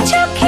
it's okay.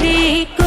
तेरे